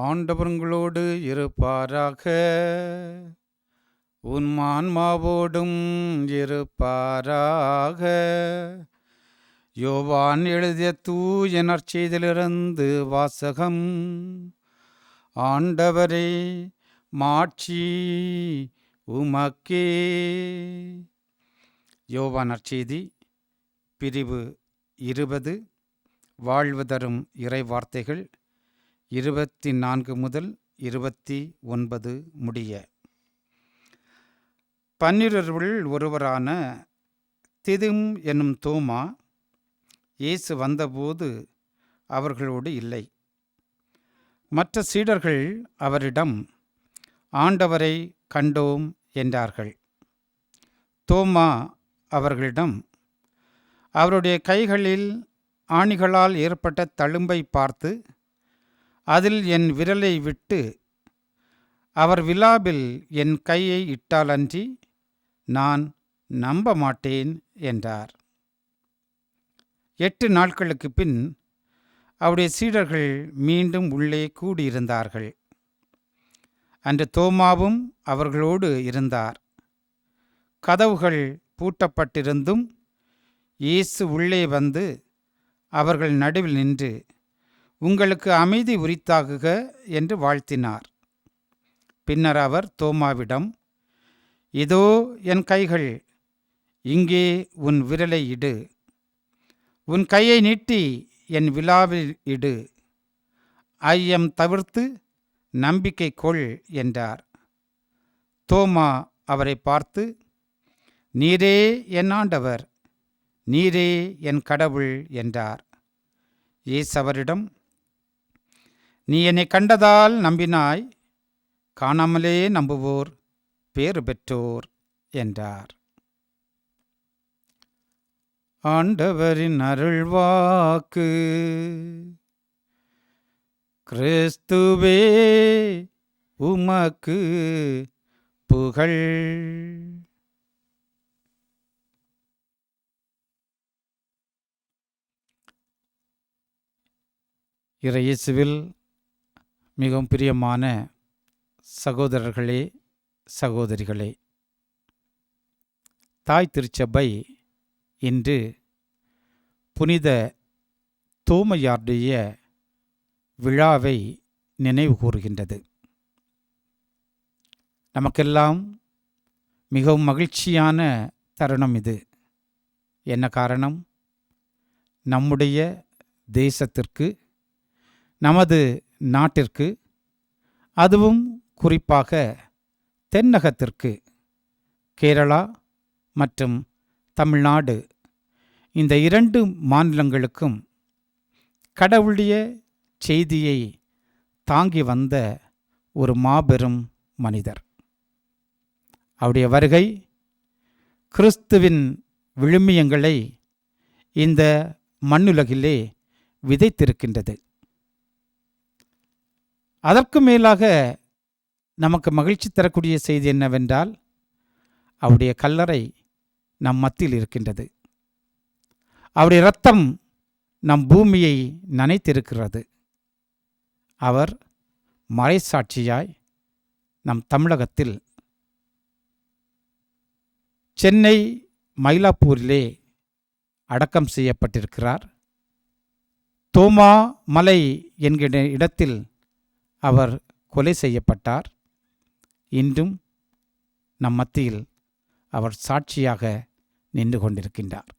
ஆண்டவர்களோடு இருப்பாராக. உன் ஆன்மாவோடும் இருப்பாராக. யோவான் எழுதிய தூய நற்செய்திலிருந்து வாசகம். ஆண்டவரே மாட்சி உமக்கே. யோவான் நற்செய்தி பிரிவு இருபது. வாழ்வு தரும் இறை வார்த்தைகள் இருபத்தி நான்கு முதல் இருபத்தி ஒன்பது முடிய. பன்னிரருள் ஒருவரான திதும் என்னும் தோமா இயேசு வந்தபோது அவர்களோடு இல்லை. மற்ற சீடர்கள் அவரிடம் ஆண்டவரை கண்டோம் என்றார்கள். தோமா அவர்களிடம் அவருடைய கைகளில் ஆணிகளால் ஏற்பட்ட தழும்பை பார்த்து அதில் என் விரலை விட்டு அவர் விழாவில் என் கையை இட்டாலன்றி நான் நம்ப மாட்டேன் என்றார். எட்டு நாட்களுக்கு பின் அவருடைய சீடர்கள் மீண்டும் உள்ளே கூடியிருந்தார்கள். அன்று தோமாவும் அவர்களோடு இருந்தார். கதவுகள் பூட்டப்பட்டிருந்தும் இயேசு உள்ளே வந்து அவர்கள் நடுவில் நின்று உங்களுக்கு அமைதி உரித்தாகுக என்று வாழ்த்தினார். பின்னர் அவர் தோமாவிடம் இதோ என் கைகள் இங்கே உன் விரலை இடு. உன் கையை நீட்டி என் விழாவில் இடு. ஐயம் தவிர்த்து நம்பிக்கை கொள் என்றார். தோமா அவரை பார்த்து நீரே என் ஆண்டவர் நீரே என் கடவுள் என்றார். ஏசவரிடம் நீ என்னை கண்டதால் நம்பினாய். காணாமலே நம்புவோர் பேறு பெற்றோர் என்றார். ஆண்டவரின் அருள்வாக்கு. கிறிஸ்துவே உமக்கு புகழ். இறையேசுவில் மிகவும் பிரியமான சகோதரர்களே சகோதரிகளே தாய் திருச்சபை இன்று புனித தோமையாருடைய விழாவை நினைவு கூறுகின்றது. நமக்கெல்லாம் மிகவும் மகிழ்ச்சியான தருணம் இது. என்ன காரணம்? நம்முடைய தேசத்திற்கு நமது நாட்டிற்கு அதுவும் குறிப்பாக தென்னகத்திற்கு கேரளா மற்றும் தமிழ்நாடு. இந்த இரண்டு மாநிலங்களுக்கும் கடவுளுடைய செய்தியை தாங்கி வந்த ஒரு மாபெரும் மனிதர். அவருடைய வருகை கிறிஸ்துவின் விழுமியங்களை இந்த மண்ணுலகிலே விதைத்திருக்கின்றது. அதற்கு மேலாக நமக்கு மகிழ்ச்சி தரக்கூடிய செய்தி என்னவென்றால் அவருடைய கல்லறை நம் மத்தியில் இருக்கின்றது. அவருடைய இரத்தம் நம் பூமியை நனைத்திருக்கிறது. அவர் மறைசாட்சியாய் நம் தமிழகத்தில் சென்னை மயிலாப்பூரிலே அடக்கம் செய்யப்பட்டிருக்கிறார். தோமா மலை என்கிற இடத்தில் அவர் கொலை செய்யப்பட்டார். இன்றும் நம் மத்தியில் அவர் சாட்சியாக நின்று கொண்டிருக்கின்றார்.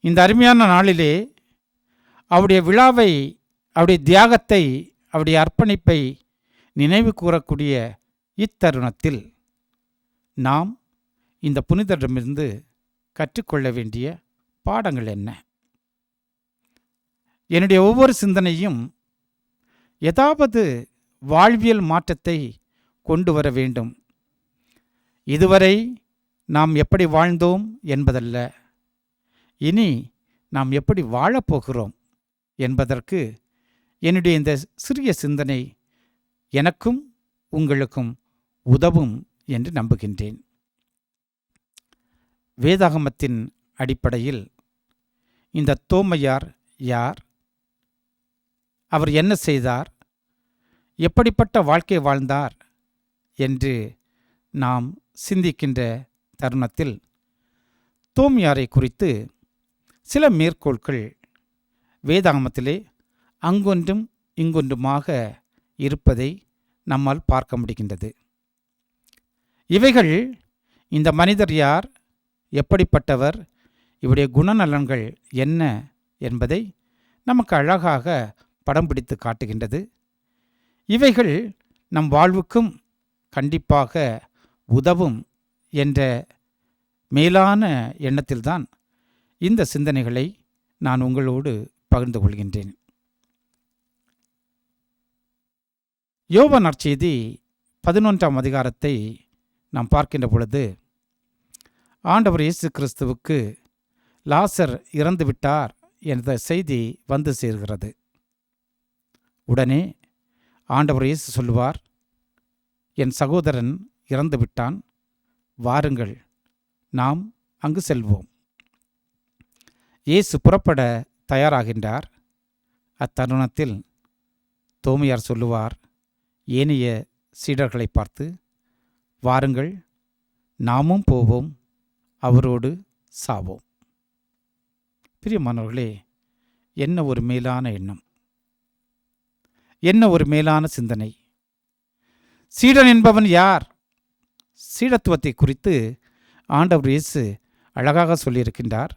இந்த அருமையான நாளிலே அவருடைய விழாவை அவருடைய தியாகத்தை அவருடைய அர்ப்பணிப்பை நினைவு கூறக்கூடிய இத்தருணத்தில் நாம் இந்த புனிதரிடமிருந்து கற்றுக்கொள்ள வேண்டிய பாடங்கள் என்ன? என்னுடைய ஒவ்வொரு சிந்தனையும் ஏதாவது வாழ்வியல் மாற்றத்தை கொண்டு வர வேண்டும். இதுவரை நாம் எப்படி வாழ்ந்தோம் என்பதல்ல. இனி நாம் எப்படி வாழப்போகிறோம் என்பதற்கு என்னுடைய இந்த சிறிய சிந்தனை எனக்கும் உங்களுக்கும் உதவும் என்று நம்புகின்றேன். வேதாகமத்தின் அடிப்படையில் இந்த தோமையார் யார்? அவர் என்ன செய்தார்? எப்படிப்பட்ட வாழ்க்கை வாழ்ந்தார்? என்று நாம் சிந்திக்கின்ற தருணத்தில் தோமியாரை குறித்து சில மேற்கோள்கள் வேதாகமத்திலே அங்கொன்றும் இங்கொன்றுமாக இருப்பதை நம்மால் பார்க்க முடிகின்றது. இவைகள் இந்த மனிதர் யார்? எப்படிப்பட்டவர்? இவருடைய குணநலன்கள் என்ன என்பதை நமக்கு அழகாக படம் பிடித்து காட்டுகின்றது. இவைகள் நம் வாழ்வுக்கும் கண்டிப்பாக உதவும் என்ற மேலான எண்ணத்தில்தான் இந்த சிந்தனைகளை நான் உங்களோடு பகிர்ந்து கொள்கின்றேன். யோப நற்செய்தி பதினொன்றாம் அதிகாரத்தை நாம் பார்க்கின்ற பொழுது ஆண்டவர் இயேசு கிறிஸ்துவுக்கு லாசர் இறந்துவிட்டார் என்ற செய்தி வந்து சேர்கிறது. உடனே ஆண்டவர் இயேசு சொல்லுவார் என் சகோதரன் இறந்து விட்டான் வாருங்கள் நாம் அங்கு செல்வோம். இயேசு புறப்பட தயாராகின்றார். அத்தருணத்தில் தோமையார் சொல்லுவார் ஏனைய சீடர்களை பார்த்து வாருங்கள் நாமும் போவோம் அவரோடு சாவோம். பிரியமானவர்களே என்ன ஒரு மேலான எண்ணம். என்ன ஒரு மேலான சிந்தனை? சீடன் என்பவன் யார்? சீடத்துவத்தை குறித்து ஆண்டவர் இயேசு அழகாக சொல்லியிருக்கின்றார்.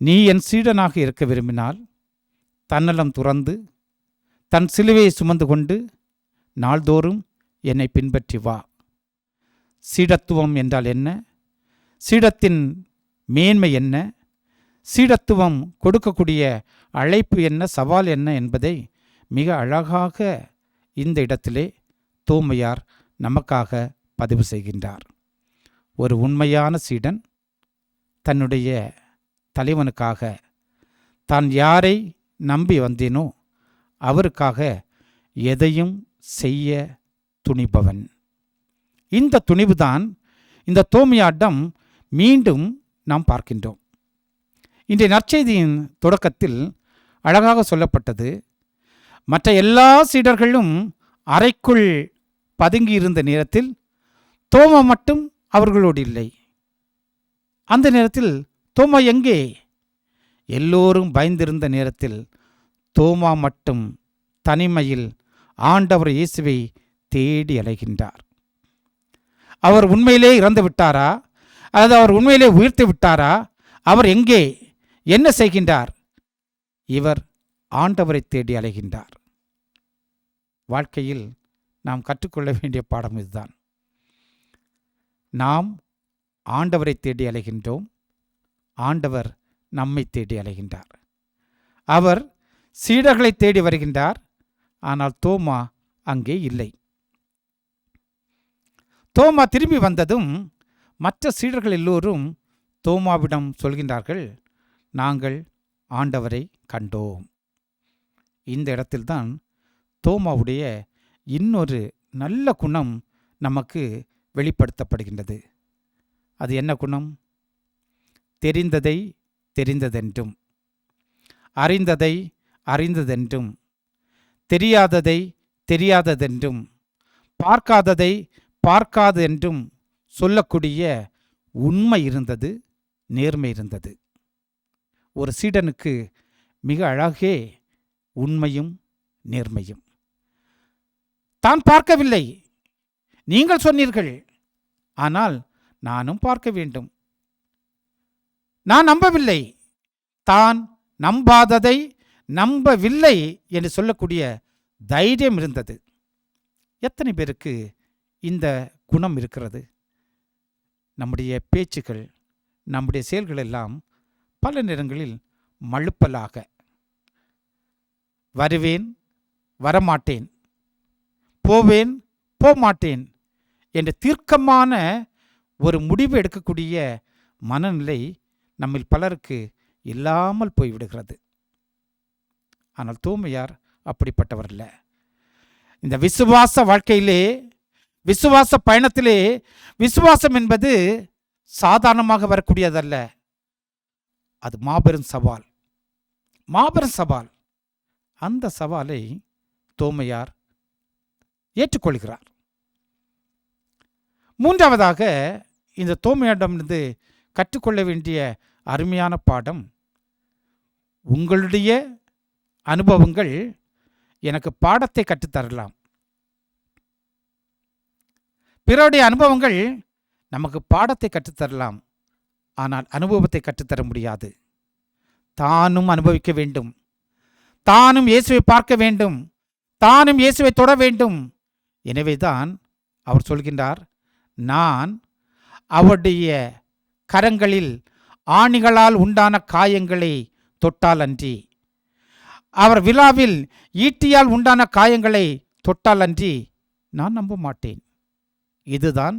நீ என் சீடனாக இருக்க விரும்பினால் தன்னலம் துறந்து தன் சிலுவையை சுமந்து கொண்டு நாள்தோறும் என்னை பின்பற்றி வா. சீடத்துவம் என்றால் என்ன? சீடத்தின் மேன்மை என்ன? சீடத்துவம் கொடுக்கக்கூடிய அழைப்பு என்ன? சவால் என்ன என்பதை மிக அழகாக இந்த இடத்திலே தூமையார் நமக்காக பதிவு செய்கின்றார். ஒரு உண்மையான சீடன் தன்னுடைய தலைவனுக்காக தான் யாரை நம்பி வந்தேனோ அவருக்காக எதையும் செய்ய துணிபவன். இந்த துணிவுதான் இந்த தோமியாட்டம் மீண்டும் நாம் பார்க்கின்றோம். இன்றைய நற்செய்தியின் தொடக்கத்தில் அழகாக சொல்லப்பட்டது மற்ற எல்லா சீடர்களும் அறைக்குள் பதுங்கி இருந்த நேரத்தில் தோமா மட்டும் அவர்களோடு இல்லை. அந்த நேரத்தில் தோமா எங்கே? எல்லோரும் பயந்திருந்த நேரத்தில் தோமா மட்டும் தனிமையில் ஆண்டவர் இயேசுவை தேடி அலைகின்றார். அவர் உண்மையிலே இறந்து விட்டாரா? அல்லது அவர் உண்மையிலே உயிர்த்து விட்டாரா? அவர் எங்கே? என்ன செய்கின்றார்? இவர் ஆண்டவரை தேடி அலைகின்றார். வாழ்க்கையில் நாம் கற்றுக்கொள்ள வேண்டிய பாடம் இதுதான். நாம் ஆண்டவரை தேடி அலைகின்றோம். ஆண்டவர் நம்மை தேடி அலைகின்றார். அவர் சீடர்களை தேடி வருகின்றார். ஆனால் தோமா அங்கே இல்லை. தோமா திரும்பி வந்ததும் மற்ற சீடர்கள் எல்லோரும் தோமாவிடம் சொல்கின்றார்கள் நாங்கள் ஆண்டவரை கண்டோம். இந்த இடத்தில்தான் தோமாவுடைய இன்னொரு நல்ல குணம் நமக்கு வெளிப்படுத்தப்படுகின்றது. அது என்ன குணம்? தெரிந்ததை தெரிந்ததென்றும். அறிந்ததை அறிந்ததென்றும். தெரியாததை தெரியாததென்றும். பார்க்காததை பார்க்காதென்றும் சொல்லக்கூடிய உண்மை இருந்தது நேர்மை இருந்தது. ஒரு சீடனுக்கு மிக அழகே உண்மையும் நேர்மையும். தான் பார்க்கவில்லை. நீங்கள் சொன்னீர்கள். ஆனால் நானும் பார்க்க வேண்டும். நான் நம்பவில்லை. தான் நம்பாததை நம்பவில்லை என்று சொல்லக்கூடிய தைரியம் இருந்தது. எத்தனை பேருக்கு இந்த குணம் இருக்கிறது? நம்முடைய பேச்சுக்கள் நம்முடைய செயல்கள் எல்லாம் பல நேரங்களில் மழுப்பலாக. வருவேன் வரமாட்டேன். போவேன் போமாட்டேன் என்ற தீர்க்கமான ஒரு முடிவு எடுக்கக்கூடிய மனநிலை நம்மில் பலருக்கு இல்லாமல் போய்விடுகிறது. ஆனால் தூமையார் அப்படிப்பட்டவர் இல்லை இந்த விசுவாச வாழ்க்கையிலே விசுவாச பயணத்திலே விசுவாசம் என்பது சாதாரணமாக வரக்கூடியதல்ல. அது மாபெரும் சவால். மாபெரும் சவால். அந்த சவாலை தோமையார் ஏற்றுக்கொள்கிறார். மூன்றாவதாக இந்த தோமையிடமிருந்து கற்றுக்கொள்ள வேண்டிய அருமையான பாடம் உங்களுடைய அனுபவங்கள் எனக்கு பாடத்தை கற்றுத்தரலாம். பிறருடைய அனுபவங்கள் நமக்கு பாடத்தை கற்றுத்தரலாம் ஆனால் அனுபவத்தை கற்றுத்தர முடியாது. தானும் அனுபவிக்க வேண்டும். தானும் இயேசுவை பார்க்க வேண்டும். தானும் இயேசுவை தொட வேண்டும். எனவேதான் அவர் சொல்கின்றார் நான் அவருடைய கரங்களில் ஆணிகளால் உண்டான காயங்களை தொட்டால் அன்றி அவர் விழாவில் ஈட்டியால் உண்டான காயங்களை தொட்டால் அன்றி நான் நம்ப மாட்டேன். இதுதான்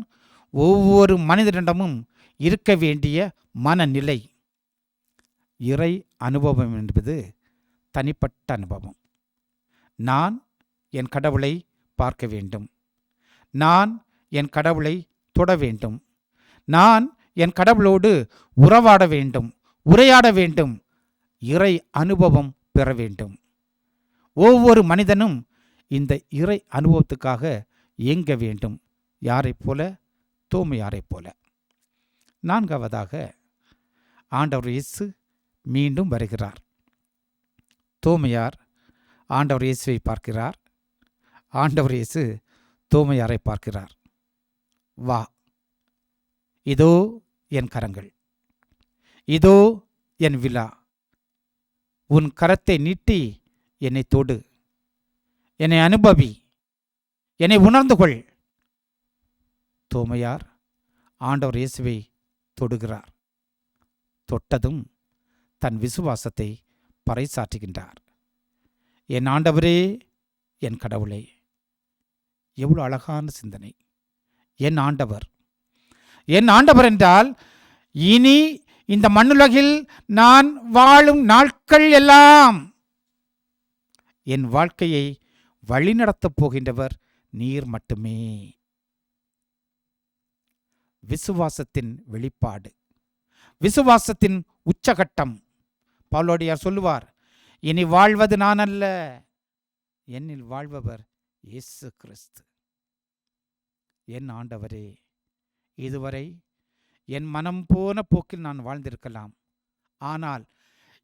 ஒவ்வொரு மனிதனிடமும் இருக்க வேண்டிய மனநிலை. இறை அனுபவம் என்பது தனிப்பட்ட அனுபவம். நான் என் கடவுளை பார்க்க வேண்டும். நான் என் கடவுளை தொட வேண்டும். நான் என் கடவுளோடு உறவாட வேண்டும். உரையாட வேண்டும். இறை அனுபவம் பெற வேண்டும். ஒவ்வொரு மனிதனும் இந்த இறை அனுபவத்துக்காக இயங்க வேண்டும். யாரைப் போல? தோமையாரைப் போல. நான்காவதாக ஆண்டவர் இயேசு மீண்டும் வருகிறார். தோமையார் ஆண்டவர் இயேசுவை பார்க்கிறார். ஆண்டவர் இயேசு தூமையாரை பார்க்கிறார். வா. இதோ என் கரங்கள். இதோ என் விழா. உன் கரத்தை நீட்டி என்னை தொடு. என்னை அனுபவி. என்னை உணர்ந்து கொள். தோமையார் ஆண்டவர் இயேசுவை தொடுகிறார். தொட்டதும் தன் விசுவாசத்தை பறைசாற்றுகின்றார். என் ஆண்டவரே என் கடவுளே. எவ்வளவு அழகான சிந்தனை. என் ஆண்டவர். என் ஆண்டவர் என்றால் இனி இந்த மண்ணுலகில் நான் வாழும் நாட்கள் எல்லாம் என் வாழ்க்கையை வழிநடத்தப் போகின்றவர் நீர் மட்டுமே. விசுவாசத்தின் வெளிப்பாடு. விசுவாசத்தின் உச்சகட்டம். பவுலோடியார் சொல்லுவார் இனி வாழ்வது நான் அல்ல என்னில் வாழ்பவர் இயேசு கிறிஸ்து. என் ஆண்டவரே இதுவரை என் மனம் போன போக்கில் நான் வாழ்ந்திருக்கலாம். ஆனால்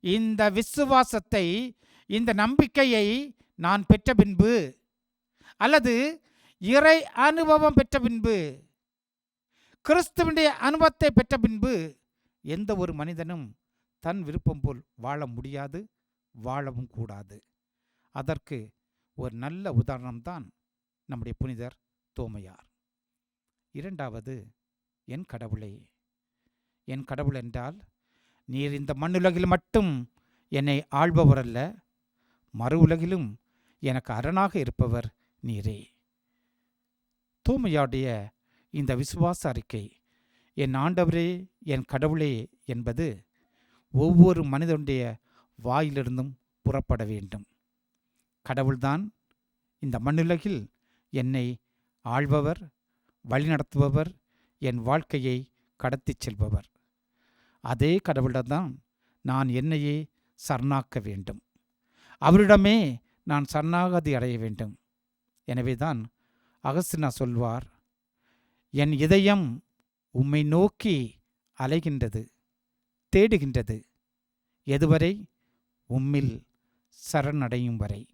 இந்த விசுவாசத்தை இந்த நம்பிக்கையை நான் பெற்ற பின்பு அல்லது இறை அனுபவம் பெற்ற பின்பு கிறிஸ்துவனுடைய அனுபவத்தை பெற்ற பின்பு எந்த ஒரு மனிதனும் தன் விருப்பம் போல் வாழ முடியாது வாழவும் கூடாது. அதற்கு ஒரு நல்ல உதாரணம்தான் நம்முடைய புனிதர் தோமையார். இரண்டாவது என் கடவுளே என் கடவுள் என்றால் நீர் இந்த மண்ணுலகில் மட்டும் என்னை ஆள்பவர் அல்ல மறு உலகிலும் எனக்கு அரணாக இருப்பவர் நீரே. தூமையாடைய இந்த விசுவாச அறிக்கை என் ஆண்டவரே என் கடவுளே என்பது ஒவ்வொரு மனிதனுடைய வாயிலிருந்தும் புறப்பட வேண்டும். கடவுள்தான் இந்த மண்ணுலகில் என்னை ஆள்பவர் வழிநடத்துபவர் என் வாழ்க்கையை கடத்திச் செல்பவர். அதே கடவுளிடம்தான் நான் என்னையே சரணாக்க வேண்டும். அவரிடமே நான் சரணாகதி அடைய வேண்டும். எனவேதான் அகஸ்தினா சொல்வார் என் இதயம் உம்மை நோக்கி அலைகின்றது தேடுகின்றது. எதுவரை? உம்மில் சரணடையும் வரை.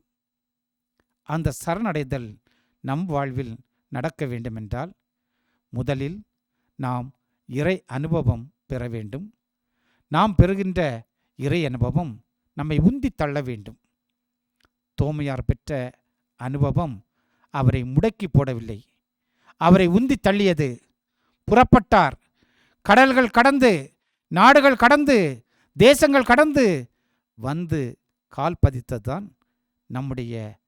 அந்த சரணடைதல் நம் வாழ்வில் நடக்க வேண்டுமென்றால் முதலில் நாம் இறை அனுபவம் பெற வேண்டும். நாம் பெறுகின்ற இறை அனுபவம் நம்மை உந்தித் தள்ள வேண்டும். தோமையார் பெற்ற அனுபவம் அவரை முடக்கி போடவில்லை. அவரை உந்தித் தள்ளியது புறப்பட்டார். கடல்கள் கடந்து நாடுகள் கடந்து தேசங்கள் கடந்து வந்து கால் பதித்ததுதான் நம்முடைய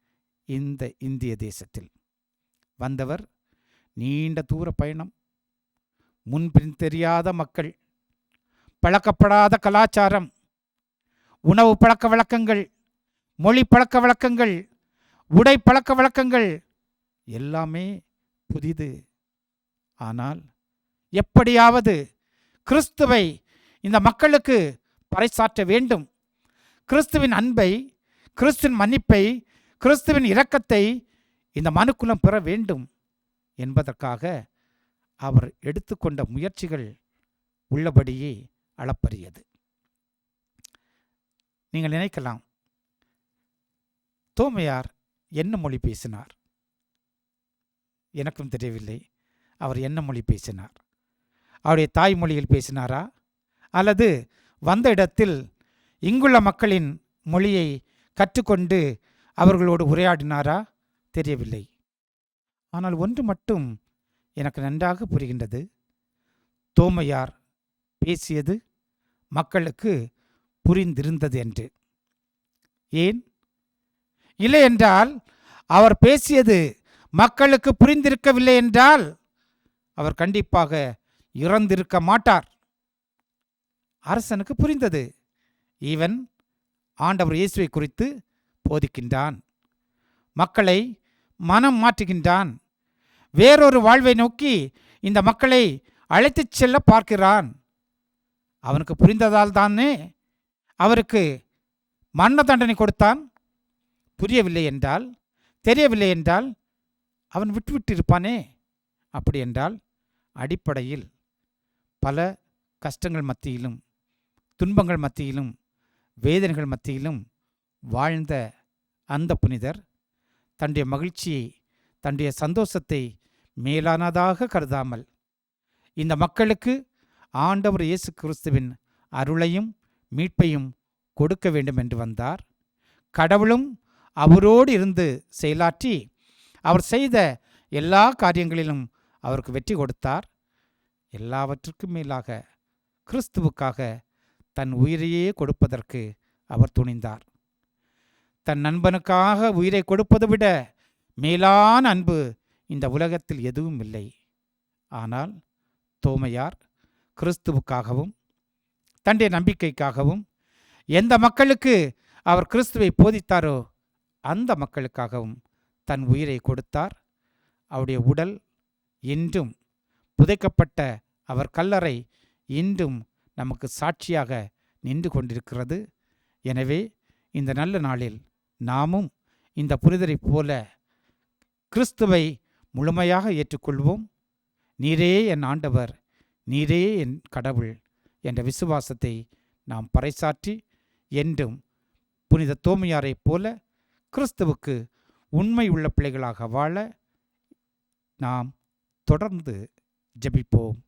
இந்த இந்திய தேசத்தில். வந்தவர் நீண்ட தூர பயணம். முன்பின் தெரியாத மக்கள். பழக்கப்படாத கலாச்சாரம். உணவு பழக்க வழக்கங்கள். மொழி பழக்க வழக்கங்கள். உடை பழக்க வழக்கங்கள். எல்லாமே புதிது. ஆனால் எப்படியாவது கிறிஸ்துவை இந்த மக்களுக்கு பறைசாற்ற வேண்டும். கிறிஸ்துவின் அன்பை கிறிஸ்துவின் மன்னிப்பை கிறிஸ்துவின் இரக்கத்தை இந்த மனுக்குலம் பெற வேண்டும். என்பதற்காக அவர் எடுத்துக்கொண்ட முயற்சிகள் உள்ளபடியே அளப்பரியது. நீங்கள் நினைக்கலாம் தோமையார் என்ன மொழி பேசினார்? எனக்கும் தெரியவில்லை அவர் என்ன மொழி பேசினார்? அவருடைய தாய்மொழியில் பேசினாரா? அல்லது வந்த இடத்தில் இங்குள்ள மக்களின் மொழியை கற்றுக்கொண்டு அவர்களோடு உரையாடினாரா? தெரியவில்லை. ஆனால் ஒன்று மட்டும் எனக்கு நன்றாக புரிகின்றது. தோமையார் பேசியது மக்களுக்கு புரிந்திருந்தது என்று. ஏன்? இல்லை என்றால் அவர் பேசியது மக்களுக்கு புரிந்திருக்கவில்லை என்றால் அவர் கண்டிப்பாக இறந்திருக்க மாட்டார். அரசனுக்கு புரிந்தது. இவன் ஆண்டவர் இயேசுவை குறித்து போதிக்கின்றான். மக்களை மனம் மாற்றுகின்றான். வேறொரு வாழ்வை நோக்கி இந்த மக்களை அழைத்துச் செல்ல பார்க்கிறான். அவனுக்கு புரிந்ததால் தானே அவருக்கு மரண தண்டனை கொடுத்தான். புரியவில்லை என்றால் தெரியவில்லை என்றால் அவன் விட்டுவிட்டு இருப்பானே அப்படி என்றால் அடிப்படையில் பல கஷ்டங்கள் மத்தியிலும் துன்பங்கள் மத்தியிலும் வேதனைகள் மத்தியிலும் வாழ்ந்த அந்த புனிதர் தன்னுடைய மகிழ்ச்சியை தன்னுடைய சந்தோஷத்தை மேலானதாக கருதாமல். இந்த மக்களுக்கு ஆண்டவர் இயேசு கிறிஸ்துவின் அருளையும் மீட்பையும் கொடுக்க வேண்டும் என்று வந்தார். கடவுளும் அவரோடு இருந்து செயலாற்றி அவர் செய்த எல்லா காரியங்களிலும் அவருக்கு வெற்றி கொடுத்தார். எல்லாவற்றுக்கும் மேலாக கிறிஸ்துவுக்காக தன் உயிரையே கொடுப்பதற்கு அவர் துணிந்தார். தன் நண்பனுக்காக உயிரை கொடுப்பதை விட மேலான அன்பு இந்த உலகத்தில் எதுவும் இல்லை. ஆனால் தோமையார் கிறிஸ்துவுக்காகவும் தன்னுடைய நம்பிக்கைக்காகவும் எந்த மக்களுக்கு அவர் கிறிஸ்துவை போதித்தாரோ அந்த மக்களுக்காகவும் தன் உயிரை கொடுத்தார். அவருடைய உடல் இன்றும் புதைக்கப்பட்ட அவர் கல்லறை இன்றும் நமக்கு சாட்சியாக நின்று கொண்டிருக்கிறது. எனவே இந்த நல்ல நாளில் நாமும் இந்த புனிதரைப் போல கிறிஸ்துவை முழுமையாக ஏற்றுக்கொள்வோம். நீரே என் ஆண்டவர் நீரே என் கடவுள் என்ற விசுவாசத்தை நாம் பறைசாற்றி என்றும் புனித தோமையாரைப் போல கிறிஸ்துவுக்கு உண்மை உள்ள பிள்ளைகளாக வாழ நாம் தொடர்ந்து ஜெபிப்போம்.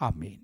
ஆமீன்.